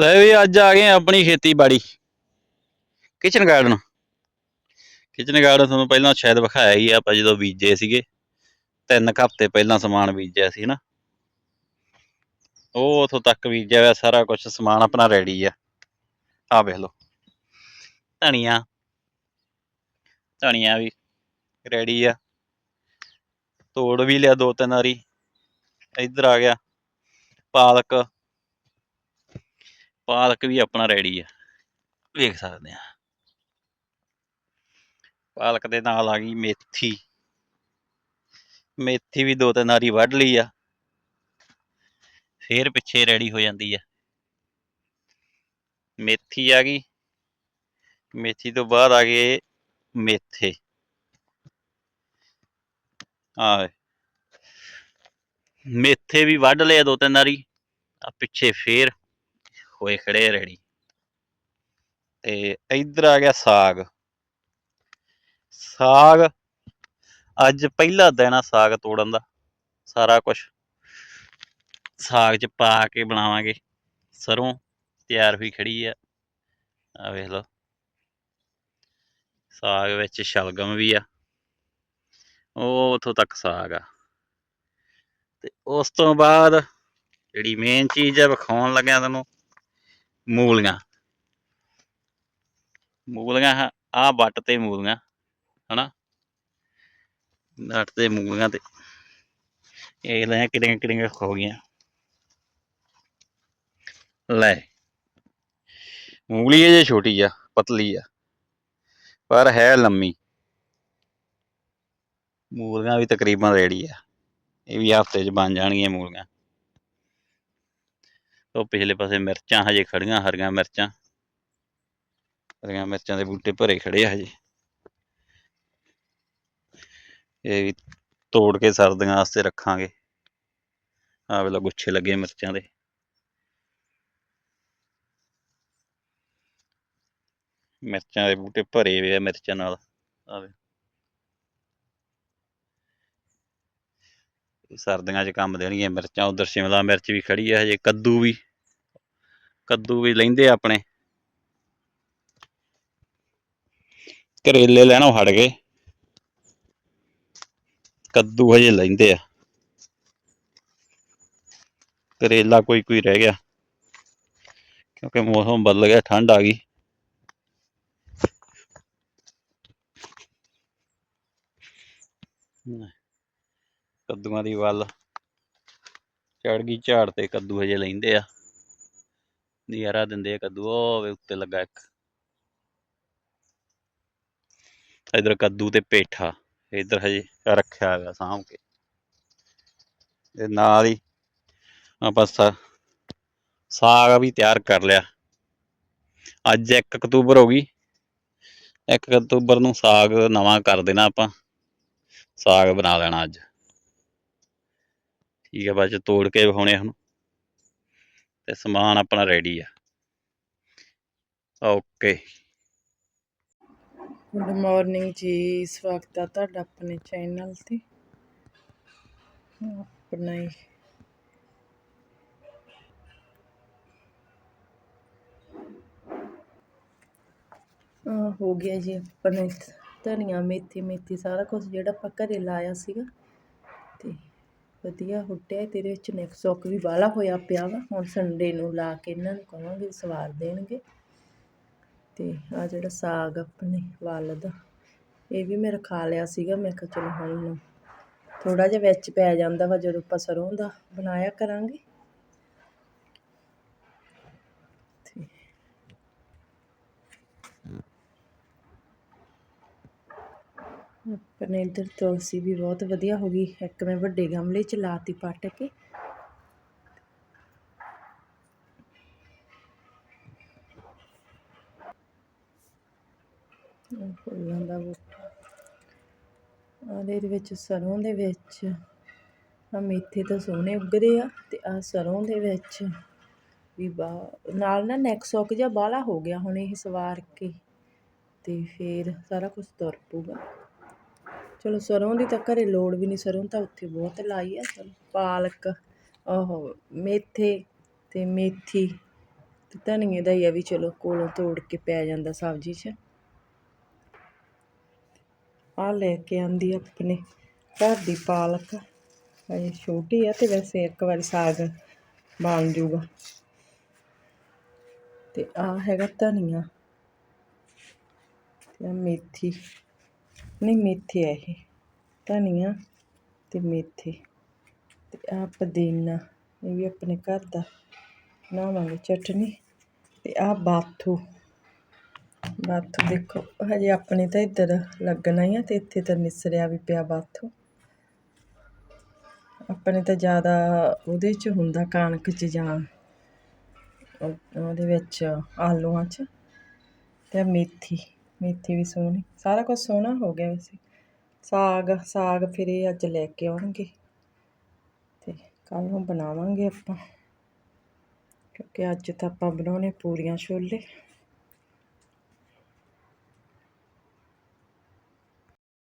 ਲੈ ਵੀ ਅੱਜ ਆ ਗਏ ਆਪਣੀ ਖੇਤੀਬਾੜੀ। ਕਿਚਨ ਗਾਰਡਨ ਕਿਚਨ ਗਾਰਡਨ ਤੁਹਾਨੂੰ ਪਹਿਲਾਂ ਸ਼ਾਇਦ ਵਿਖਾਇਆ ਹੀ ਆਪਾਂ ਜਦੋਂ ਬੀਜੇ ਸੀਗੇ, ਤਿੰਨ ਹਫ਼ਤੇ ਪਹਿਲਾਂ ਸਮਾਨ ਬੀਜਿਆ ਸੀ ਨਾ ਉਹ ਉਥੋਂ ਤੱਕ ਬੀਜਿਆ ਹੋਇਆ, ਸਾਰਾ ਕੁਝ ਸਮਾਨ ਆਪਣਾ ਰੈਡੀ ਆ। ਆ ਵੇਖ ਲਓ। ਧਨੀਆ। ਧਨੀਆ ਵੀ ਰੈਡੀ ਆ। ਤੋੜ ਵੀ ਲਿਆ ਦੋ ਤਿੰਨ ਵਾਰੀ। ਇੱਧਰ ਆ ਗਿਆ। ਪਾਲਕ। ਪਾਲਕ ਵੀ ਆਪਣਾ ਰੈਡੀ ਆ। ਵੇਖ ਸਕਦੇ ਆ। ਪਾਲਕ ਦੇ ਨਾਲ ਆ ਗਈ ਮੇਥੀ। ਮੇਥੀ ਵੀ ਦੋ ਤਿੰਨ ਵਾਰੀ ਵੱਢ ਲਈ ਆ। ਫੇਰ ਪਿੱਛੇ ਰੈਡੀ ਹੋ ਜਾਂਦੀ ਆ। ਮੇਥੀ ਆ ਗਈ। ਮੇਥੀ ਤੋਂ ਬਾਅਦ ਆ ਗਏ ਮੇਥੇ। ਆ ਮੇਥੇ ਵੀ ਵੱਢ ਲਿਆ ਦੋ ਤਿੰਨ ਵਾਰੀ। ਆ ਪਿੱਛੇ ਫੇਰ ਹੋਏ ਖੜੇ ਰੈਡੀ। ਤੇ ਇੱਧਰ ਆ ਗਿਆ ਸਾਗ। ਸਾਗ, ਅੱਜ ਪਹਿਲਾ ਦਿਨ ਆ ਸਾਗ ਤੋੜਨ ਦਾ, ਸਾਰਾ ਕੁਝ ਸਾਗ ਚ ਪਾ ਕੇ ਬਣਾਵਾਂਗੇ, ਸਰੋਂ, ਤਿਆਰ ਹੋਈ ਖੜੀ ਆ। ਆ ਵੇਖ ਲਓ। ਸਾਗ ਵਿੱਚ ਸ਼ਲਗਮ ਵੀ ਆ। ਉਹ ਉਥੋਂ ਤੱਕ ਸਾਗ ਆ। ਤੇ ਉਸ ਤੋਂ ਬਾਅਦ ਜਿਹੜੀ ਮੇਨ ਚੀਜ਼ ਆ, ਵਿਖਾਉਣ ਲੱਗਿਆ ਤੁਹਾਨੂੰ ਮੂਲੀਆਂ। ਮੂਲੀਆਂ ਆ ਵੱਟ ਤੇ ਮੂਲੀਆਂ, ਹਨਾ? ਨੱਟ ਤੇ ਮੂਲੀਆਂ ਤੇ। ਇਹ ਲੈ ਕਿੜੀਆਂ ਕਿੜੀਆਂ ਹੋ ਗਈਆਂ? ਲੈ। ਮੂਲੀ ਜੇ ਛੋਟੀ ਆ, ਪਤਲੀ ਆ, ਪਰ ਹੈ ਲੰਮੀ। ਮੂਲੀਆਂ ਵੀ ਤਕਰੀਬਨ ਰੈਡੀ ਆ। ਇਹ ਵੀ ਹਫ਼ਤੇ 'ਚ ਬਣ ਜਾਣਗੀਆਂ ਮੂਲੀਆਂ। ਉਹ ਪਿਛਲੇ ਪਾਸੇ ਮਿਰਚਾਂ ਹਜੇ ਖੜੀਆਂ, ਹਰੀਆਂ ਮਿਰਚਾਂ। ਹਰੀਆਂ ਮਿਰਚਾਂ ਦੇ ਬੂਟੇ ਭਰੇ ਖੜੇ ਆ ਹਜੇ। ਇਹ ਵੀ ਤੋੜ ਕੇ ਸਰਦੀਆਂ ਵਾਸਤੇ ਰੱਖਾਂਗੇ। ਆ ਵੇਲਾ ਗੁੱਛੇ ਲੱਗੇ ਮਿਰਚਾਂ ਦੇ। ਮਿਰਚਾਂ ਦੇ ਬੂਟੇ ਭਰੇ ਹੋਏ ਆ ਮਿਰਚਾਂ ਨਾਲ। ਆਵੇ ਸਰਦੀਆਂ 'ਚ ਕੰਮ ਦੇਣਗੀਆਂ ਮਿਰਚਾਂ, ਉਧਰ ਸ਼ਿਮਲਾ ਮਿਰਚ ਵੀ ਖੜੀ ਹੈ ਹਜੇ ਕੱਦੂ ਵੀ ਕੱਦੂ ਵੀ ਲੈਂਦੇ ਆਪਣੇ। ਕਰੇਲੇ ਲੈਣੋਂ ਹਟ ਗਏ ਕੱਦੂ ਹਜੇ ਲੈਂਦੇ ਆ। ਕਰੇਲਾ ਕੋਈ ਕੋਈ ਰਹਿ ਗਿਆ। ਕਿਉਂਕਿ ਮੌਸਮ ਬਦਲ ਗਿਆ, ਠੰਡ ਆ ਗਈ। ਕੱਦੂਆਂ ਦੀ ਵੱਲ। ਚੜ ਗਈ ਝਾੜ ਤੇ ਕੱਦੂ ਹਜੇ ਲੈਂਦੇ ਆ। ਨਜ਼ਾਰਾ ਦਿੰਦੇ ਆ ਕੱਦੂ। ਉਹ ਵੇ ਉੱਤੇ ਲੱਗਾ ਇੱਕ। ਇਧਰ ਕੱਦੂ ਤੇ ਪੇਠਾ। ਇਧਰ ਹਜੇ ਰੱਖਿਆ ਹੋਇਆ ਸਾਂਭ ਕੇ। ਤੇ ਨਾਲ ਹੀ ਆਪਾਂ ਸਾ- ਸਾਗ ਵੀ ਤਿਆਰ ਕਰ ਲਿਆ। ਅੱਜ 1 ਅਕਤੂਬਰ ਹੋ ਗਈ। 1 ਅਕਤੂਬਰ ਨੂੰ ਸਾਗ ਨਵਾਂ ਕਰ ਦੇਣਾ ਆਪਾਂ। ਸਾਗ ਬਣਾ ਲੈਣਾ ਅੱਜ। ਠੀਕ ਹੈ ਬਾਅਦ ਚ ਤੋੜ ਕੇ ਵਿਖਾਉਣੇ ਹੁਣ। ਤੇ ਸਮਾਨ ਆਪਣਾ ਰੈਡੀ ਆ। ਓਕੇ ਗੁੱਡ ਮਾਰਨਿੰਗ ਜੀ, ਸਵਾਗਤ ਹੈ ਤੁਹਾਡਾ ਆਪਣੇ ਚੈਨਲ ਤੇ। ਆਪਣਾ ਹੀ। ਹੋ ਗਿਆ ਜੀ ਆਪਣੇ ਧਨੀਆ, ਮੇਥੀ ਮੇਥੀ, ਸਾਰਾ ਕੁਝ ਜਿਹੜਾ ਆਪਾਂ ਘਰੇ ਲਾਇਆ ਸੀਗਾ। ਵਧੀਆ ਹੁੱਟਿਆ ਅਤੇ ਇਹਦੇ ਵਿੱਚ ਨਿੱਕ ਸੁੱਕ ਵੀ ਬਾਹਲਾ ਹੋਇਆ ਪਿਆ ਵਾ। ਹੁਣ ਸੰਡੇ ਨੂੰ ਲਾ ਕੇ ਇਹਨਾਂ ਨੂੰ ਕਹਾਂਗੇ ਸਵਾਰ ਦੇਣਗੇ। ਅਤੇ ਆ ਜਿਹੜਾ ਸਾਗ ਆਪਣੇ ਵਾਲ ਦਾ ਇਹ ਵੀ ਮੈਂ ਰਖਾ ਲਿਆ ਸੀਗਾ। ਮੈਂ ਕਿਹਾ ਚਲੋ ਹੁਣ ਥੋੜ੍ਹਾ ਜਿਹਾ ਵਿੱਚ ਪੈ ਜਾਂਦਾ ਵਾ, ਜਦੋਂ ਆਪਾਂ ਸਰੋਂ ਦਾ ਬਣਾਇਆ ਕਰਾਂਗੇ ਤੇ ਆਪਣੇ ਇੱਧਰ ਤੁਲਸੀ ਵੀ ਬਹੁਤ ਵਧੀਆ ਹੋ ਗਈ। ਇੱਕ ਮੈਂ ਵੱਡੇ ਗਮਲੇ 'ਚ ਲਾਤੀ ਪੱਟ ਕੇ। ਫੁੱਲਾਂ ਦਾ ਬੂਟਾ। ਆਹ ਇਹਦੇ ਵਿੱਚ ਸਰੋਂ ਦੇ ਵਿੱਚ ਆ ਮੇਥੇ ਤਾਂ ਸੋਹਣੇ ਉੱਗਦੇ ਆ ਤੇ ਆ ਸਰੋਂ ਦੇ ਵਿੱਚ ਵੀ ਬਾ ਨਾਲ ਨਾ ਨੈਕ ਸੁੱਕ ਜਿਹਾ ਬਾਹਲਾ ਹੋ ਗਿਆ ਹੁਣ ਇਹ ਸਵਾਰ ਕੇ। ਤੇ ਫੇਰ ਸਾਰਾ ਕੁਝ ਤੁਰ ਪੂਗਾ ਚਲੋ ਸਰ੍ਹੋਂ ਦੀ ਤਾਂ ਘਰੇ ਲੋੜ ਵੀ ਨਹੀਂ ਸਰੋਂ ਤਾਂ ਉੱਥੇ ਬਹੁਤ ਲਾਈ ਆ, ਚਲੋ ਪਾਲਕ ਉਹ ਮੇਥੇ ਤੇ ਮੇਥੀ ਤੇ ਧਨੀਏ ਦਾ ਹੀ ਆ ਵੀ ਚਲੋ ਕੋਲੋਂ ਤੋੜ ਕੇ ਪੈ ਜਾਂਦਾ ਸਬਜ਼ੀ 'ਚ। ਆ ਲੈ ਕੇ ਆਂਦੀ ਆਪਣੇ ਘਰ ਦੀ ਪਾਲਕ ਅਜੇ ਛੋਟੀ ਆ ਤੇ ਵੈਸੇ ਇੱਕ ਵਾਰੀ ਸਾਗ ਬਣ ਜੂਗਾ। ਤੇ ਆ ਹੈਗਾ ਧਨੀਆ ਤੇ ਆਹ ਮੇਥੀ। ਨਹੀਂ, ਮੇਥੇ ਆ ਇਹ। ਧਨੀਆ ਅਤੇ ਮੇਥੇ। ਅਤੇ ਆਹ ਪੁਦੀਨਾ, ਇਹ ਵੀ ਆਪਣੇ ਘਰ ਦਾ। ਬਣਾਵਾਂਗੇ ਚਟਨੀ ਅਤੇ ਆਹ ਬਾਥੂ। ਬਾਥੂ ਦੇਖੋ, ਹਜੇ ਆਪਣੇ ਤਾਂ ਇੱਧਰ ਲੱਗਣਾ ਹੀ ਆ ਅਤੇ ਇੱਥੇ ਤਾਂ ਨਿਸਰਿਆ ਵੀ ਪਿਆ ਬਾਥੂ। ਆਪਣੇ ਤਾਂ ਜ਼ਿਆਦਾ ਉਹਦੇ 'ਚ ਹੁੰਦਾ ਕਣਕ 'ਚ ਜਾਂ ਉਹਦੇ ਵਿੱਚ ਆਲੂਆਂ 'ਚ। ਅਤੇ ਮੇਥੀ। ਮੇਥੀ ਵੀ ਸੋਹਣੀ। ਸਾਰਾ ਕੁਝ ਸੋਹਣਾ ਹੋ ਗਿਆ ਵੈਸੇ। ਸਾਗ ਸਾਗ ਫਿਰ ਇਹ ਅੱਜ ਲੈ ਕੇ ਆਉਣਗੇ। ਤੇ ਕੱਲ ਨੂੰ ਬਣਾਵਾਂਗੇ ਆਪਾਂ। ਕਿਉਂਕਿ ਅੱਜ ਤਾਂ ਆਪਾਂ ਬਣਾਉਣੇ ਪੂਰੀਆਂ ਛੋਲੇ।